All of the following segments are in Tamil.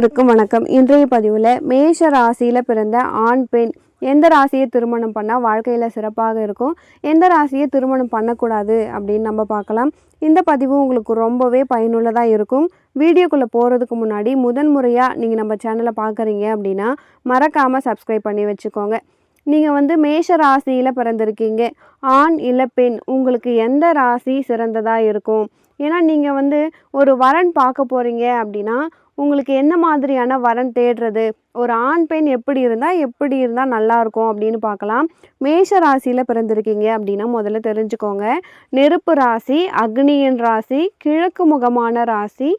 அனைவருக்கும் வணக்கம். இன்றைய பதிவில் மேஷ ராசியில் பிறந்த ஆண் பெண் எந்த ராசியை திருமணம் பண்ணால் வாழ்க்கையில் சிறப்பாக இருக்கும்? எந்த ராசியை திருமணம் பண்ணக்கூடாது? அப்படின்னு நம்ம பார்க்கலாம். இந்த பதிவு உங்களுக்கு ரொம்பவே பயனுள்ளதாக இருக்கும். வீடியோக்குள்ளே போகிறதுக்கு முன்னாடி முதன் முறையாக நீங்கள் நம்ம சேனலை பார்க்குறீங்க அப்படின்னா மறக்காமல் சப்ஸ்கிரைப் பண்ணி வச்சுக்கோங்க. நீங்கள் வந்து மேஷ ராசியில் பிறந்திருக்கீங்க. ஆண் இல்லை பெண் உங்களுக்கு எந்த ராசி சிறந்ததாக இருக்கும்? ஏன்னா நீங்கள் வந்து ஒரு வரன் பார்க்க போகிறீங்க அப்படின்னா உங்களுக்கு என்ன மாதிரியான வரன் தேடுறது? ஒரு ஆண் பெண் எப்படி இருந்தால் எப்படி இருந்தால் நல்லாயிருக்கும் அப்படின்னு பார்க்கலாம். மேஷ ராசியில் பிறந்திருக்கீங்க அப்படின்னா முதல்ல தெரிஞ்சுக்கோங்க. நெருப்பு ராசி அக்னியின் ராசி கிழக்கு முகமான ராசி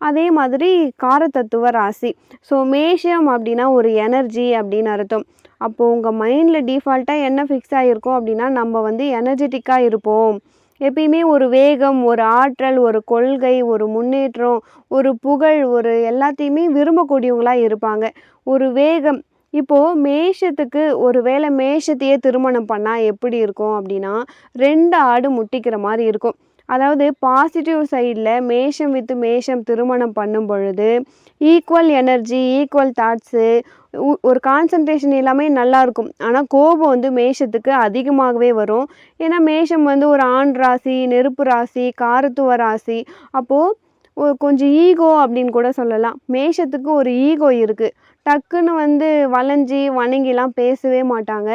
அதே மாதிரி காரத்தத்துவ ராசி. ஸோ மேஷம் அப்படின்னா ஒரு எனர்ஜி அப்படின்னு அர்த்தம். அப்போது உங்கள் மைண்டில் டிஃபால்ட்டாக என்ன ஃபிக்ஸ் ஆகிருக்கும் அப்படின்னா நம்ம வந்து எனர்ஜெட்டிக்காக இருப்போம். எப்பயுமே ஒரு வேகம் ஒரு ஆற்றல் ஒரு கொள்கை ஒரு முன்னேற்றம் ஒரு புகழ் ஒரு எல்லாத்தையுமே விரும்பக்கூடியவங்களாக இருப்பாங்க. ஒரு வேகம். இப்போது மேஷத்துக்கு ஒரு வேளை மேஷத்தையே திருமணம் பண்ணால் எப்படி இருக்கும் அப்படின்னா ரெண்டு ஆடு முட்டிக்கிற மாதிரி இருக்கும். அதாவது பாசிட்டிவ் சைடில் மேஷம் வித் மேஷம் திருமணம் பண்ணும் பொழுது ஈக்குவல் எனர்ஜி ஈக்குவல் தாட்ஸு ஒரு கான்சன்ட்ரேஷன் எல்லாமே நல்லாயிருக்கும் ஆனால் கோபம் வந்து மேஷத்துக்கு அதிகமாகவே வரும். ஏன்னா மேஷம் வந்து ஒரு ஆண் ராசி நெருப்பு ராசி காரத்துவ ராசி. அப்போது ஒரு கொஞ்சம் ஈகோ அப்படின்னு கூட சொல்லலாம். மேஷத்துக்கு ஒரு ஈகோ இருக்குது டக்குன்னு வந்து வளைஞ்சி வணங்கிலாம் பேசவே மாட்டாங்க.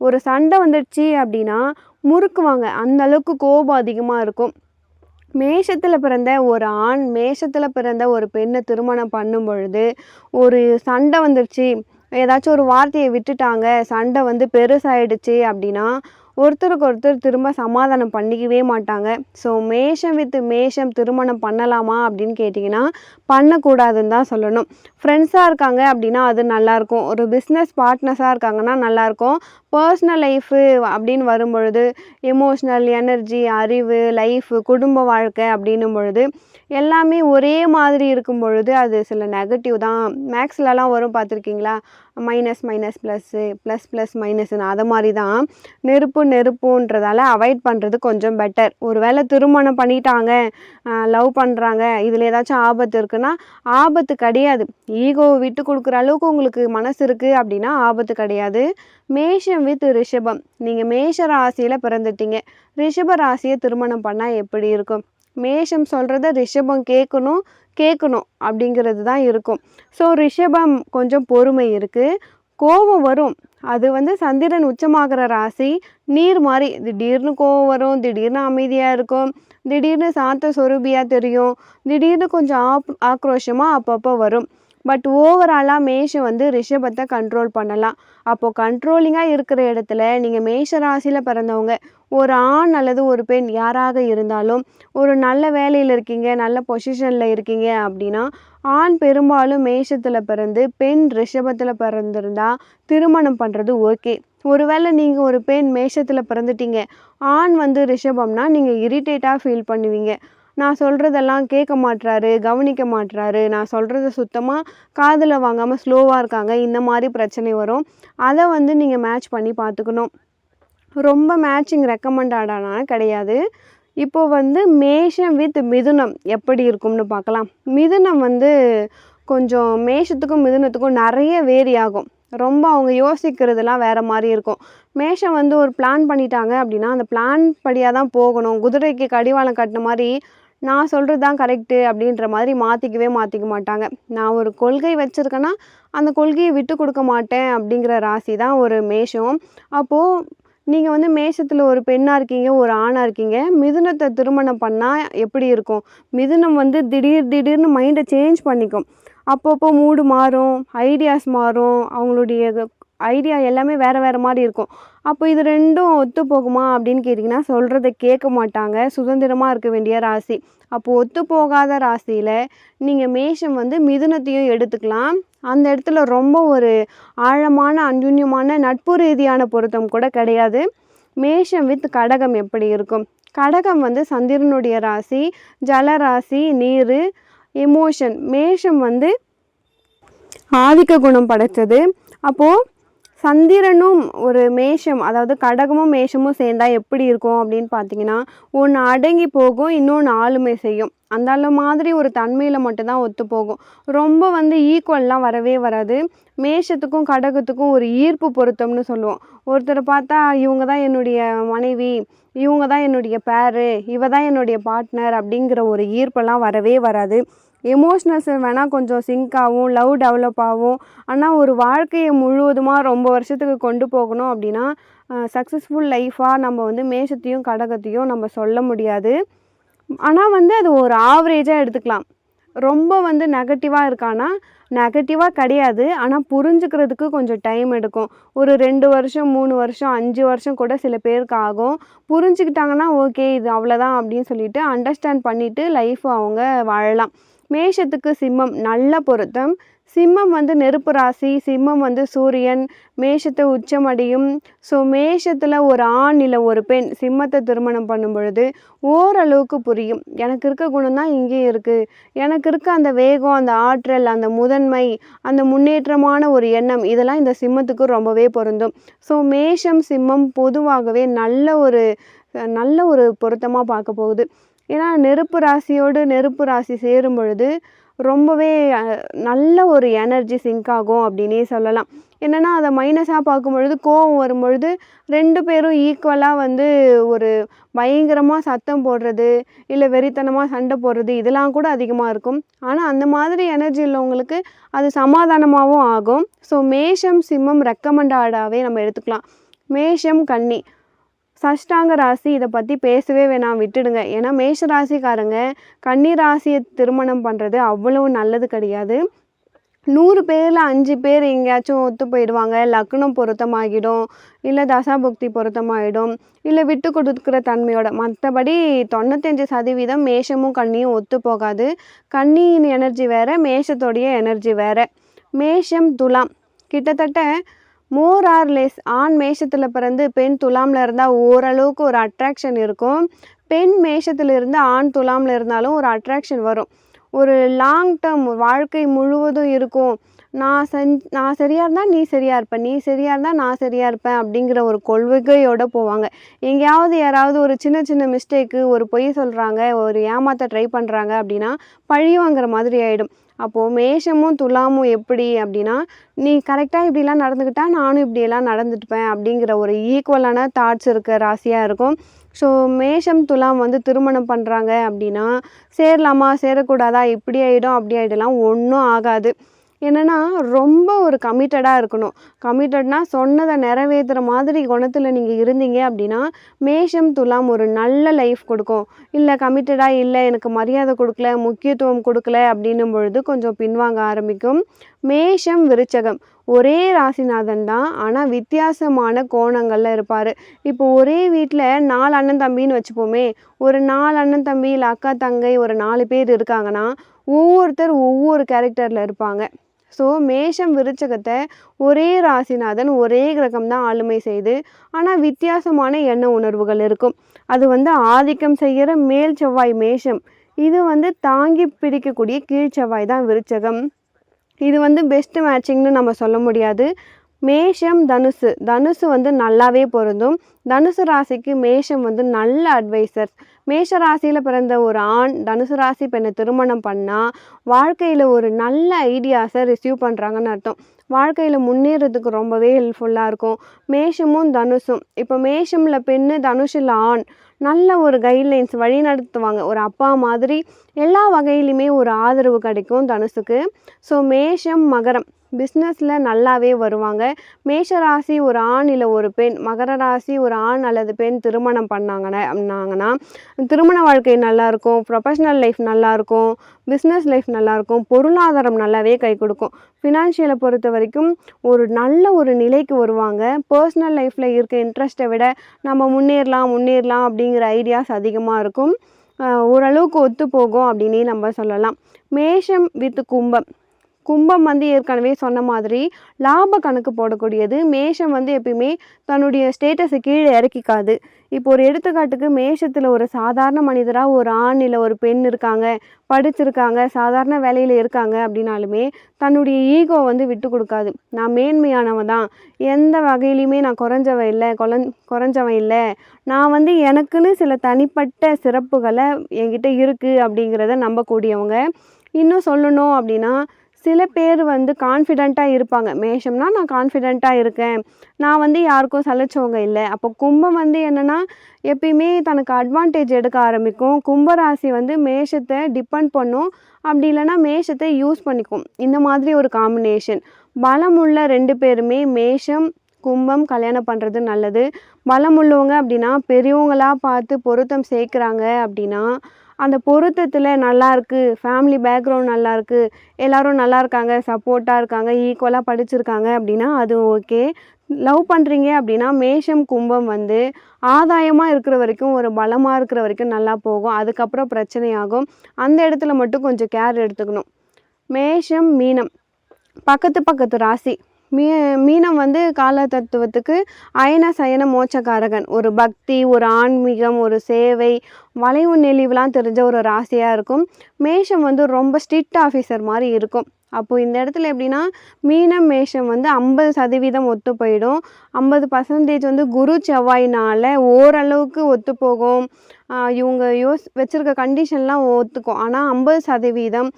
ஒரு சண்டை வந்துடுச்சு அப்படின்னா முறுக்குவாங்க. அந்த அளவுக்கு கோபம் அதிகமாக இருக்கும். மேஷத்தில் பிறந்த ஒரு ஆண் மேஷத்தில் பிறந்த ஒரு பெண்ணை திருமணம் பண்ணும் பொழுது ஒரு சண்டை வந்துடுச்சு ஏதாச்சும் ஒரு வார்த்தையை விட்டுட்டாங்க. சண்டை வந்து பெருசாயிடுச்சு அப்படின்னா ஒருத்தருக்கு ஒருத்தர் திரும்ப சமாதானம் பண்ணிக்கவே மாட்டாங்க. ஸோ மேஷம் வித் மேஷம் திருமணம் பண்ணலாமா அப்படின்னு கேட்டிங்கன்னா பண்ணக்கூடாதுன்னு தான் சொல்லணும். ஃப்ரெண்ட்ஸாக இருக்காங்க அப்படின்னா அது நல்லாயிருக்கும் ஒரு பிஸ்னஸ் பார்ட்னர்ஸாக இருக்காங்கன்னா நல்லாயிருக்கும் பர்சனல் லைஃபு அப்படின்னு வரும்பொழுது எமோஷ்னல் எனர்ஜி அறிவு லைஃபு குடும்ப வாழ்க்கை அப்படின்னும் பொழுது எல்லாமே ஒரே மாதிரி இருக்கும் பொழுது அது சில நெகட்டிவ் தான். மேக்ஸ்லலாம் வரும் பார்த்துருக்கீங்களா? Minus minus plus plus plus மைனஸ்னு அதை மாதிரி தான். நெருப்பு நெருப்புன்றதால அவாய்ட் பண்ணுறது கொஞ்சம் பெட்டர் ஒரு வேளை திருமணம் பண்ணிட்டாங்க லவ் பண்ணுறாங்க இதில் ஏதாச்சும் ஆபத்து இருக்குன்னா ஆபத்து கிடையாது. ஈகோவை விட்டு கொடுக்குற அளவுக்கு உங்களுக்கு மனசு இருக்குது அப்படின்னா ஆபத்து கிடையாது. மேஷம் வித் ரிஷபம். நீங்கள் மேஷ ராசியில் பிறந்துட்டீங்க. ரிஷப ராசியை திருமணம் பண்ணால் எப்படி இருக்கும்? மேஷம் சொல்கிறத ரிஷபம் கேட்கணும் கேட்கணும் அப்படிங்கிறது தான் இருக்கும். ஸோ ரிஷபம் கொஞ்சம் பொறுமை இருக்குது கோபம் வரும். அது வந்து சந்திரன் உச்சமாகிற ராசி. நீர் மாதிரி திடீர்னு கோவம் வரும் திடீர்னு அமைதியாக இருக்கும் திடீர்னு சாந்த சொரூபியாக தெரியும் திடீர்னு கொஞ்சம் ஆப் ஆக்ரோஷமாக அப்பப்போ வரும். பட் ஓவராலாக மேஷம் வந்து ரிஷபத்தை கண்ட்ரோல் பண்ணலாம். அப்போது கண்ட்ரோலிங்காக இருக்கிற இடத்துல நீங்கள் மேஷ ராசியில் பிறந்தவங்க ஒரு ஆண் அல்லது ஒரு பெண் யாராக இருந்தாலும் ஒரு நல்ல வேலையில் இருக்கீங்க நல்ல பொசிஷனில் இருக்கீங்க அப்படின்னா ஆண் பெரும்பாலும் மேஷத்தில் பிறந்து பெண் ரிஷபத்தில் பிறந்திருந்தா திருமணம் பண்ணுறது ஓகே ஒருவேளை நீங்கள் ஒரு பெண் மேஷத்தில் பிறந்துட்டீங்க ஆண் வந்து ரிஷபம்னா நீங்கள் இரிட்டேட்டாக ஃபீல் பண்ணுவீங்க. நான் சொல்கிறதெல்லாம் கேட்க மாட்றாரு கவனிக்க மாட்றாரு. நான் சொல்கிறத சுத்தமாக காதில் வாங்காமல் ஸ்லோவாக இருக்காங்க. இந்த மாதிரி பிரச்சனை வரும். அதை வந்து நீங்கள் மேட்ச் பண்ணி பார்த்துக்கணும் ரொம்ப மேட்சிங் ரெக்கமெண்டடானா கிடையாது. இப்போ வந்து மேஷம் வித் மிதுனம் எப்படி இருக்கும்னு பார்க்கலாம் மிதுனம் வந்து கொஞ்சம் மேஷத்துக்கும் மிதுனத்துக்கும் நிறைய வேரி ஆகும். ரொம்ப அவங்க யோசிக்கிறதுலாம் வேறு மாதிரி இருக்கும். மேஷம் வந்து ஒரு பிளான் பண்ணிட்டாங்க அப்படின்னா அந்த பிளான் படியாக தான் போகணும். குதிரைக்கு கடிவாளம் கட்டின மாதிரி நான் சொல்கிறது தான் கரெக்டு அப்படின்ற மாதிரி மாற்றிக்கவே மாற்றிக்க மாட்டாங்க. நான் ஒரு கொள்கை வச்சுருக்கேன்னா அந்த கொள்கையை விட்டு கொடுக்க மாட்டேன் அப்படிங்கிற ராசி தான் ஒரு மேஷம். அப்போது நீங்கள் வந்து மேஷத்தில் ஒரு பெண்ணாக இருக்கீங்க ஒரு ஆணாக இருக்கீங்க மிதுனத்தை திருமணம் பண்ணால் எப்படி இருக்கும்? மிதுனம் வந்து திடீர் திடீர்னு மைண்டை சேஞ்ச் பண்ணிக்கும். அப்பப்போ மூடு மாறும் ஐடியாஸ் மாறும் அவங்களுடைய ஐடியா எல்லாமே வேறு வேறு மாதிரி இருக்கும். அப்போ இது ரெண்டும் ஒத்து போகுமா அப்படின்னு கேட்டிங்கன்னா சொல்கிறத கேட்க மாட்டாங்க. சுதந்திரமாக இருக்க வேண்டிய ராசி. அப்போது ஒத்து போகாத ராசியில் நீங்கள் மேஷம் வந்து மிதுனத்தையும் எடுத்துக்கலாம். அந்த இடத்துல ரொம்ப ஒரு ஆழமான அந்யுன்யமான நட்பு ரீதியான பொருத்தம் கூட கிடையாது. மேஷம் வித் கடகம் எப்படி இருக்கும்? கடகம் வந்து சந்திரனுடைய ராசி ஜலராசி நீர் எமோஷன் மேஷம் வந்து ஆதிக்க குணம் படைத்தது. அப்போது சந்திரனும் ஒரு மேஷம் அதாவது கடகமும் மேஷமும் சேர்ந்தால் எப்படி இருக்கும் அப்படின்னு பார்த்தீங்கன்னா ஒன்று அடங்கி போகும் இன்னொன்று ஆளுமை செய்யும். அந்த மாதிரி ஒரு தன்மையில் மட்டும்தான் ஒத்து போகும். ரொம்ப வந்து ஈக்குவல்லாம் வரவே வராது. மேஷத்துக்கும் கடகத்துக்கும் ஒரு ஈர்ப்பு பொருத்தம்னு சொல்லுவோம். ஒருத்தரை பார்த்தா இவங்க தான் என்னுடைய மனைவி இவங்க தான் என்னுடைய பேரு இவ தான் என்னுடைய பார்ட்னர் அப்படிங்கிற ஒரு ஈர்ப்பெல்லாம் வரவே வராது. எமோஷ்னல்ஸ் வேணால் கொஞ்சம் சிங்க் ஆகும் லவ் டெவலப் ஆகும் ஆனால் ஒரு வாழ்க்கையை முழுவதுமாக ரொம்ப வருஷத்துக்கு கொண்டு போகணும் அப்படின்னா சக்ஸஸ்ஃபுல் லைஃபாக நம்ம வந்து மேஷத்தையும் கடகத்தையும் நம்ம சொல்ல முடியாது. ஆனால் வந்து அது ஒரு ஆவரேஜாக எடுத்துக்கலாம். ரொம்ப வந்து நெகட்டிவாக இருக்கானா நெகட்டிவாக கிடையாது. ஆனால் புரிஞ்சுக்கிறதுக்கு கொஞ்சம் டைம் எடுக்கும். ஒரு ரெண்டு வருஷம் மூணு வருஷம் அஞ்சு வருஷம் கூட சில பேருக்கு ஆகும். புரிஞ்சுக்கிட்டாங்கன்னா ஓகே இது அவ்வளோதான் அப்படின்னு சொல்லிட்டு அண்டர்ஸ்டாண்ட் பண்ணிவிட்டு லைஃப் அவங்க வாழலாம். மேஷத்துக்கு சிம்மம் நல்ல பொருத்தம். சிம்மம் வந்து நெருப்பு ராசி சிம்மம் வந்து சூரியன் மேஷத்தை உச்சமடையும் ஸோ மேஷத்தில் ஒரு ஆண் இல்லை ஒரு பெண் சிம்மத்தை திருமணம் பண்ணும் பொழுது ஓரளவுக்கு புரியும். எனக்கு இருக்க குணம் தான் இங்கேயும் இருக்குது எனக்கு இருக்க அந்த வேகம் அந்த ஆற்றல் அந்த முதன்மை அந்த முன்னேற்றமான ஒரு எண்ணம் இதெல்லாம் இந்த சிம்மத்துக்கு ரொம்பவே பொருந்தும். ஸோ மேஷம் சிம்மம் பொதுவாகவே நல்ல ஒரு நல்ல ஒரு பொருத்தமாக பார்க்க போகுது. ஏன்னா நெருப்பு ராசியோடு நெருப்பு ராசி சேரும் பொழுது ரொம்பவே நல்ல ஒரு எனர்ஜி சிங்க் ஆகும் அப்படின்னே சொல்லலாம். என்னென்னா அதை மைனஸாக பார்க்கும் பொழுது கோவம் வரும் பொழுது ரெண்டு பேரும் ஈக்குவலாக வந்து ஒரு பயங்கரமாக சத்தம் போடுறது இல்லை வெறித்தனமாக சண்டை போடுறது இதெல்லாம் கூட அதிகமாக இருக்கும். ஆனால் அந்த மாதிரி எனர்ஜி உள்ளவங்களுக்கு அது சமாதானமாகவும் ஆகும். ஸோ மேஷம் சிம்மம் ரெக்கமெண்டாடாவே நம்ம எடுத்துக்கலாம். மேஷம் கன்னி. சஷ்டாங்க ராசி இதை பற்றி பேசவே வேணாம் விட்டுடுங்க. ஏன்னா மேஷ ராசிக்காரங்க கன்னி ராசியை திருமணம் பண்ணுறது அவ்வளவு நல்லது கிடையாது. நூறு பேரில் அஞ்சு பேர் எங்கேயாச்சும் ஒத்து போயிடுவாங்க. லக்னம் பொருத்தமாகிடும். இல்லை தசாபுக்தி பொருத்தமாகிடும் இல்லை விட்டு கொடுக்குற தன்மையோட. மற்றபடி தொண்ணூத்தஞ்சு சதவீதம் மேஷமும் கண்ணியும் ஒத்து போகாது. கண்ணியின் எனர்ஜி வேறு மேஷத்தோடைய எனர்ஜி வேறு. மேஷம் துலாம். கிட்டத்தட்ட மோர் ஆர் லெஸ் ஆண் மேஷத்தில் பிறந்து பெண் துலாமில் இருந்தால் ஓரளவுக்கு ஒரு அட்ராக்ஷன் இருக்கும். பெண் மேஷத்தில் இருந்து ஆண் துலாமில் இருந்தாலும் ஒரு அட்ராக்ஷன் வரும். ஒரு லாங் டேர்ம் வாழ்க்கை முழுவதும் இருக்கும். நான் செஞ் நான் சரியாக இருந்தால் நீ சரியாக இருப்பேன் நீ சரியாக இருந்தால் நான் சரியாக இருப்பேன் அப்படிங்கிற ஒரு கொள்கையோடு போவாங்க. எங்கேயாவது யாராவது ஒரு சின்ன சின்ன மிஸ்டேக்கு ஒரு பொய் சொல்கிறாங்க ஒரு ஏமாற்ற ட்ரை பண்ணுறாங்க அப்படின்னா பழி வாங்குற மாதிரி ஆகிடும் அப்போது மேஷமும் துலாமும் எப்படி அப்படின்னா நீ கரெக்டாக இப்படிலாம் நடந்துக்கிட்டால் நானும் இப்படியெல்லாம் நடந்துட்டுப்பேன் அப்படிங்கிற ஒரு ஈக்குவலான தாட்ஸ் இருக்க ராசியாக இருக்கும். ஸோ மேஷம் துலாம் வந்து திருமணம் பண்ணுறாங்க அப்படின்னா சேரலாமா சேரக்கூடாதா இப்படி ஆகிடும் அப்படி ஆகிடலாம் ஒன்றும் ஆகாது. என்னென்னா ரொம்ப ஒரு கமிட்டடாக இருக்கணும். கமிட்டட்னால் சொன்னதை நிறைவேற்றுற மாதிரி குணத்தில் நீங்கள் இருந்தீங்க அப்படின்னா மேஷம் துலாம் ஒரு நல்ல லைஃப் கொடுக்கும். இல்லை கமிட்டடாக இல்லை எனக்கு மரியாதை கொடுக்கல முக்கியத்துவம் கொடுக்கல அப்படின்னும் பொழுது கொஞ்சம் பின்வாங்க ஆரம்பிக்கும். மேஷம் விருச்சகம். ஒரே ராசிநாதன் தான் ஆனால் வித்தியாசமான கோணங்களில் இருப்பார். இப்போ ஒரே வீட்டில் நாலு அண்ணன் தம்பின்னு வச்சுப்போமே ஒரு நாலு அண்ணன் தம்பி இல்லை அக்கா தங்கை ஒரு நாலு பேர் இருக்காங்கன்னா ஒவ்வொருத்தர் ஒவ்வொரு கேரக்டரில் இருப்பாங்க. ஸோ மேஷம் விருச்சகத்தை ஒரே ராசிநாதன் ஒரே கிரகம் தான் ஆளுமை செய்து ஆனால் வித்தியாசமான எண்ண உணர்வுகள் இருக்கும். அது வந்து ஆதிக்கம் செய்கிற மேல் செவ்வாய் மேஷம். இது வந்து தாங்கி பிடிக்கக்கூடிய கீழ் செவ்வாய் தான் விருச்சகம். இது வந்து பெஸ்ட் மேட்சிங்னு நம்ம சொல்ல முடியாது. மேஷம் தனுசு. தனுசு வந்து நல்லாவே பொருந்தும். தனுசு ராசிக்கு மேஷம் வந்து நல்ல அட்வைசர் மேஷ ராசியில் பிறந்த ஒரு ஆண் தனுசு ராசி பெண்ணை திருமணம் பண்ணால் வாழ்க்கையில் ஒரு நல்ல ஐடியாஸை ரிசீவ் பண்ணுறாங்கன்னு அர்த்தம். வாழ்க்கையில் முன்னேறதுக்கு ரொம்பவே ஹெல்ப்ஃபுல்லாக இருக்கும். மேஷமும் தனுஷும் இப்போ மேஷமில் பெண்ணு தனுஷில் ஆண். நல்ல ஒரு கைட்லைன்ஸ் வழி நடத்துவாங்க ஒரு அப்பா மாதிரி எல்லா வகையிலுமே ஒரு ஆதரவு கிடைக்கும் தனுஷுக்கு ஸோ மேஷம் மகரம். பிஸ்னஸில் நல்லாவே வருவாங்க. மேஷ ராசி ஒரு ஆண் இல்லை ஒரு பெண். மகர ராசி ஒரு ஆண் அல்லது பெண் திருமணம் பண்ணாங்கன்னா அப்படின்னாங்கன்னா திருமண வாழ்க்கை நல்லாயிருக்கும் ப்ரொஃபஷ்னல் லைஃப் நல்லாயிருக்கும் பிஸ்னஸ் லைஃப் நல்லாயிருக்கும் பொருளாதாரம் நல்லாவே கை கொடுக்கும். ஃபினான்ஷியலை பொறுத்த வரைக்கும் ஒரு நல்ல ஒரு நிலைக்கு வருவாங்க. பர்சனல் லைஃப்பில் இருக்க இன்ட்ரெஸ்ட்டை விட நம்ம முன்னேறலாம் முன்னேறலாம் அப்படிங்கிற ஐடியாஸ் அதிகமாக இருக்கும். ஓரளவுக்கு ஒத்து போகும் அப்படின்னே நம்ம சொல்லலாம். மேஷம் வித் கும்பம். கும்பம் வந்து ஏற்கனவே சொன்ன மாதிரி லாப கணக்கு போடக்கூடியது. மேஷம் வந்து எப்பயுமே தன்னுடைய ஸ்டேட்டஸை கீழே இறக்கிக்காது. இப்போ ஒரு எடுத்துக்காட்டுக்கு மேஷத்தில் ஒரு சாதாரண மனிதராக ஒரு ஆண் இல்லை ஒரு பெண் இருக்காங்க படிச்சிருக்காங்க சாதாரண வேலையில் இருக்காங்க அப்படின்னாலுமே தன்னுடைய ஈகோ வந்து விட்டு கொடுக்காது. நான் மேன்மையானவன் தான். எந்த வகையிலையுமே நான் குறைஞ்சவன் இல்லை குறைஞ் குறைஞ்சவன் இல்லை. நான் வந்து எனக்குன்னு சில தனிப்பட்ட சிறப்புகளை என்கிட்ட இருக்குது அப்படிங்கிறத நம்பக்கூடியவங்க. இன்னும் சொல்லணும் அப்படின்னா சில பேர் வந்து கான்ஃபிடெண்ட்டாக இருப்பாங்க. மேஷம்னா நான் கான்ஃபிடெண்ட்டாக இருக்கேன். நான் வந்து யாருக்கும் சலைச்சவங்க இல்லை. அப்போ கும்பம் வந்து என்னென்னா எப்பயுமே தனக்கு அட்வான்டேஜ் எடுக்க ஆரம்பிக்கும். கும்பராசி வந்து மேஷத்தை டிபெண்ட் பண்ணும். அப்படி இல்லைன்னா மேஷத்தை யூஸ் பண்ணிக்கும். இந்த மாதிரி ஒரு காம்பினேஷன் பலமுள்ள ரெண்டு பேருமே மேஷம் கும்பம் கல்யாணம் பண்ணுறது நல்லது. பலம் உள்ளவங்க அப்படின்னா பெரியவங்களாக பார்த்து பொருத்தம் சேர்க்குறாங்க அப்படின்னா அந்த பொருத்தத்தில் நல்லாயிருக்கு ஃபேமிலி பேக்ரவுண்ட் நல்லாயிருக்கு எல்லோரும் நல்லா இருக்காங்க சப்போர்ட்டாக இருக்காங்க ஈக்குவலாக படிச்சிருக்காங்க அப்படின்னா அது ஓகே லவ் பண்ணுறீங்க அப்படின்னா மேஷம் கும்பம் வந்து ஆதாயமாக இருக்கிற வரைக்கும் ஒரு பலமாக இருக்கிற வரைக்கும் நல்லா போகும். அதுக்கப்புறம் பிரச்சனையாகும். அந்த இடத்துல மட்டும் கொஞ்சம் கேர் எடுத்துக்கணும். மேஷம் மீனம். பக்கத்து பக்கத்து ராசி. மீ மீனம் வந்து கால தத்துவத்துக்கு அயன சயன மோட்சக்காரகன். ஒரு பக்தி ஒரு ஆன்மீகம் ஒரு சேவை வளைவு நெளிவுலாம் தெரிஞ்ச ஒரு ராசியாக இருக்கும். மேஷம் வந்து ரொம்ப ஸ்ட்ரிக்ட் ஆஃபீஸர் மாதிரி இருக்கும். அப்போது இந்த இடத்துல எப்படின்னா மீனம் மேஷம் வந்து ஐம்பது சதவீதம் ஒத்து போயிடும். ஐம்பது பர்சன்டேஜ் வந்து குரு செவ்வாயினால் ஓரளவுக்கு ஒத்து போகும். இவங்க யோஸ் வச்சுருக்க கண்டிஷன்லாம் ஒத்துக்கும். ஆனால் ஐம்பது சதவீதம்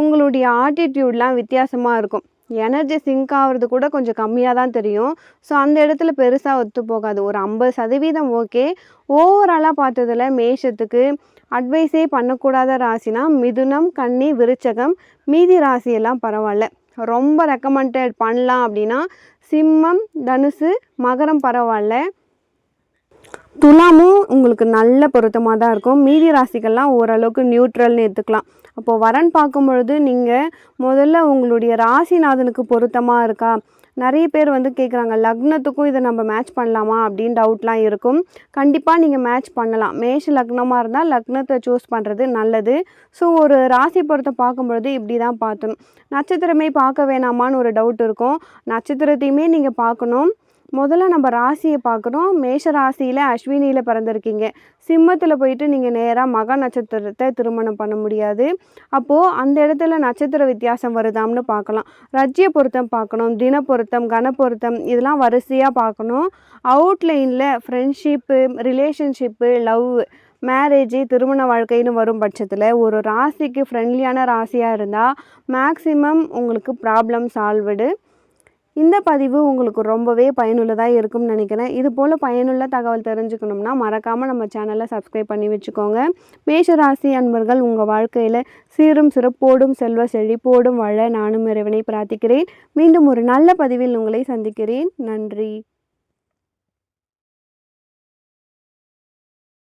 உங்களுடைய ஆட்டிடியூட்லாம் வித்தியாசமாக இருக்கும். எனர்ஜி சிங்க் ஆகிறது கூட கொஞ்சம் கம்மியாக தான் தெரியும். ஸோ அந்த இடத்துல பெருசாக ஒத்து போகாது. ஒரு ஐம்பது சதவீதம் ஓகே ஓவராலாக பார்த்ததுல மேஷத்துக்கு அட்வைஸே பண்ணக்கூடாத ராசினா மிதுனம் கன்னி விருச்சகம் மீதி ராசியெல்லாம் பரவாயில்ல. ரொம்ப ரெக்கமெண்டட் பண்ணலாம் அப்படின்னா சிம்மம் தனுசு மகரம் பரவாயில்ல. துலாமும் உங்களுக்கு நல்ல பொருத்தமாக தான் இருக்கும். மீதி ராசிகள்லாம் ஓரளவுக்கு நியூட்ரல்னு எடுத்துக்கலாம். அப்போது வரன் பார்க்கும் பொழுது நீங்கள் முதல்ல உங்களுடைய ராசிநாதனுக்கு பொருத்தமாக இருக்கா? நிறைய பேர் வந்து கேட்குறாங்க லக்னத்துக்கும் இதை நம்ம மேட்ச் பண்ணலாமா அப்படின்னு டவுட்லாம் இருக்கும். கண்டிப்பாக நீங்கள் மேட்ச் பண்ணலாம். மேஷ லக்னமாக இருந்தால் லக்னத்தை சூஸ் பண்ணுறது நல்லது. ஸோ ஒரு ராசி பொருத்தம் பார்க்கும்பொழுது இப்படி தான் பார்த்தணும் நட்சத்திரமே பார்க்க வேணாமான்னு ஒரு டவுட் இருக்கும். நட்சத்திரத்தையுமே நீங்கள் பார்க்கணும். முதல்ல நம்ம ராசியை பார்க்குறோம். மேஷ ராசியில் அஸ்வினியில் பிறந்திருக்கீங்க. சிம்மத்தில் போயிட்டு நீங்கள் நேராக மக நட்சத்திரத்தை திருமணம் பண்ண முடியாது. அப்போது அந்த இடத்துல நட்சத்திர வித்தியாசம் வருதாம்னு பார்க்கலாம். ரஜ்ய பொருத்தம் பார்க்கணும் தின பொருத்தம் கன பொருத்தம் இதெல்லாம் வரிசையாக பார்க்கணும். அவுட்லைனில் ஃப்ரெண்ட்ஷிப்பு ரிலேஷன்ஷிப்பு லவ் மேரேஜ் திருமண வாழ்க்கைன்னு வரும் பட்சத்தில் ஒரு ராசிக்கு ஃப்ரெண்ட்லியான ராசியாக இருந்தால் மேக்ஸிமம் உங்களுக்கு ப்ராப்ளம் சால்வ்டு இந்த பதிவு உங்களுக்கு ரொம்பவே பயனுள்ளதாக இருக்கும்னு நினைக்கிறேன். இது போல் பயனுள்ள தகவல் தெரிஞ்சுக்கணும்னா மறக்காமல் நம்ம சேனலை சப்ஸ்கிரைப் பண்ணி வச்சுக்கோங்க. மேஷராசி அன்பர்கள் உங்கள் வாழ்க்கையில் சீரும் சிறப்போடும் செல்வ செழிப்போடும் வாழ நானும் இறைவனை பிரார்த்திக்கிறேன். மீண்டும் ஒரு நல்ல பதிவில் உங்களை சந்திக்கிறேன். நன்றி.